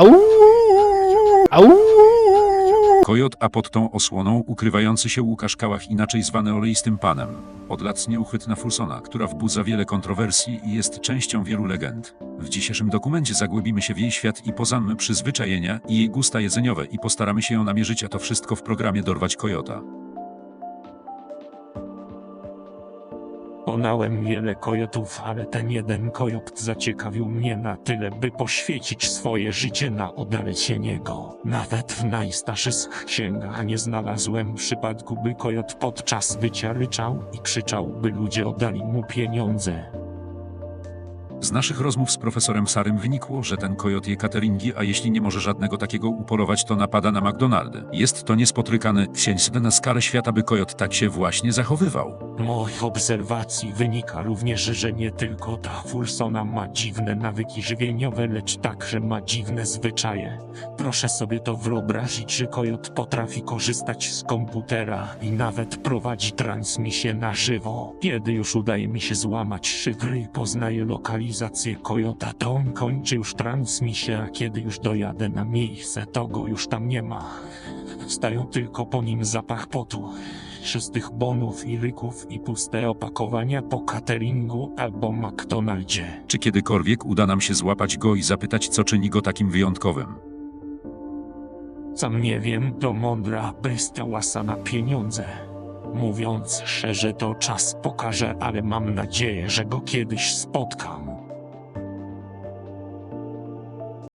Au! Kojot, a pod tą osłoną ukrywający się Łukasz Kałach, inaczej zwany oleistym panem. Od lat nieuchwytna Fulsona, która wzbudza wiele kontrowersji i jest częścią wielu legend. W dzisiejszym dokumencie zagłębimy się w jej świat i poznamy przyzwyczajenia i jej gusta jedzeniowe i postaramy się ją namierzyć, a to wszystko w programie Dorwać Kojota. Poznałem wiele kojotów, ale ten jeden kojot zaciekawił mnie na tyle, by poświęcić swoje życie na odnalezienie go. Nawet w najstarszych księgach nie znalazłem przypadku, by kojot podczas bycia ryczał i krzyczał, by ludzie oddali mu pieniądze. Z naszych rozmów z profesorem Sarym wynikło, że ten kojot je cateringi, a jeśli nie może żadnego takiego upolować, to napada na McDonaldy. Jest to niespotykany księć na skalę świata, by kojot tak się właśnie zachowywał. Z moich obserwacji wynika również, że nie tylko ta Fulsona ma dziwne nawyki żywieniowe, lecz także ma dziwne zwyczaje. Proszę sobie to wyobrazić, że kojot potrafi korzystać z komputera i nawet prowadzi transmisję na żywo. Kiedy już udaje mi się złamać szyfry i poznaję lokalizację kojota, to on kończy już transmisję, a kiedy już dojadę na miejsce, to go już tam nie ma. Stają tylko po nim zapach potu czystych bonów i ryków i puste opakowania po cateringu albo McDonaldzie. Czy kiedykolwiek uda nam się złapać go i zapytać, co czyni go takim wyjątkowym? Sam nie wiem, to mądra bestia łasa na pieniądze. Mówiąc szczerze, to czas pokaże, ale mam nadzieję, że go kiedyś spotkam.